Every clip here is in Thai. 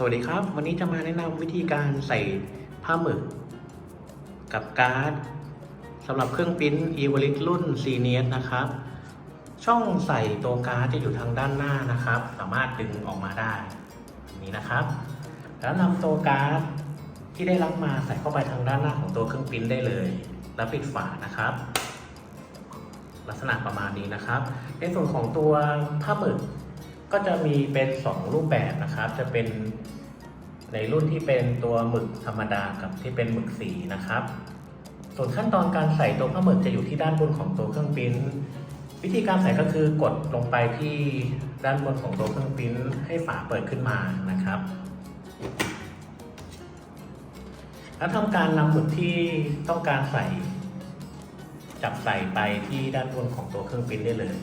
สวัสดีครับ วันนี้จะมาแนะนำวิธีการใส่ผ้าหมึก กับการ์ดสำหรับเครื่องปริ้น e v o l i t รุ่น c n e s นะครับ ช่องใส่ตัวการ์ดจะอยู่ทางด้านหน้านะครับ สามารถดึงออกมาได้นี้นะครับ แล้วนำตัวการ์ดที่ได้รับมาใส่เข้าไปทางด้านหน้าของตัวเครื่องปริ้นได้เลย แล้วปิดฝานะครับ ลักษณะประมาณนี้นะครับ ในส่วนของตัวผ้าหมึก ก็จะมีเป็น 2 รูปแบบนะครับ จะเป็นในรุ่นที่เป็นตัวหมึกธรรมดากับที่เป็นหมึกสีนะครับ ส่วนขั้นตอนการใส่ตัวผ้าหมึกจะอยู่ที่ด้านบนของตัวเครื่องปริ้นวิธีการใส่ก็คือกดลงไปที่ด้านบนของตัวเครื่องปริ้นให้ฝาเปิดขึ้นมานะครับ แล้วทำการนำหมึกที่ต้องการใส่ จับใส่ไปที่ด้านบนของตัวเครื่องปริ้นได้เลย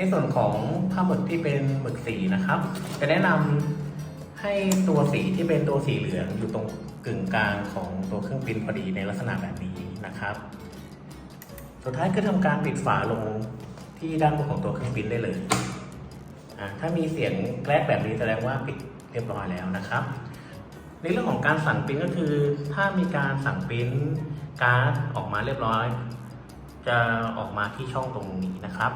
ในส่วนของผ้าหมึกที่เป็นหมึกสีนะครับ จะแนะนำให้ตัวสีที่เป็นตัวสีเหลืองอยู่ตรงกึ่งกลางของตัวเครื่องปริ้นพอดีในลักษณะแบบนี้นะครับ สุดท้ายก็ทำการปิดฝาลงที่ด้านบนของตัวเครื่องปริ้นได้เลย ถ้ามีเสียงแกลกแบบนี้แสดงว่าปิดเรียบร้อยแล้วนะครับ ในเรื่องของการสั่งปิ้นก็คือ ถ้ามีการสั่งปิ้นการ์ดออกมาเรียบร้อย จะออกมาที่ช่องตรงนี้นะครับ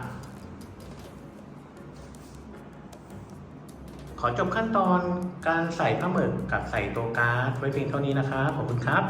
อจบขั้นตอนการใส่ผ้าหมึกกับใส่ตัวการ์ดไว้เพียงเท่านี้นะครับขอบคุณครับ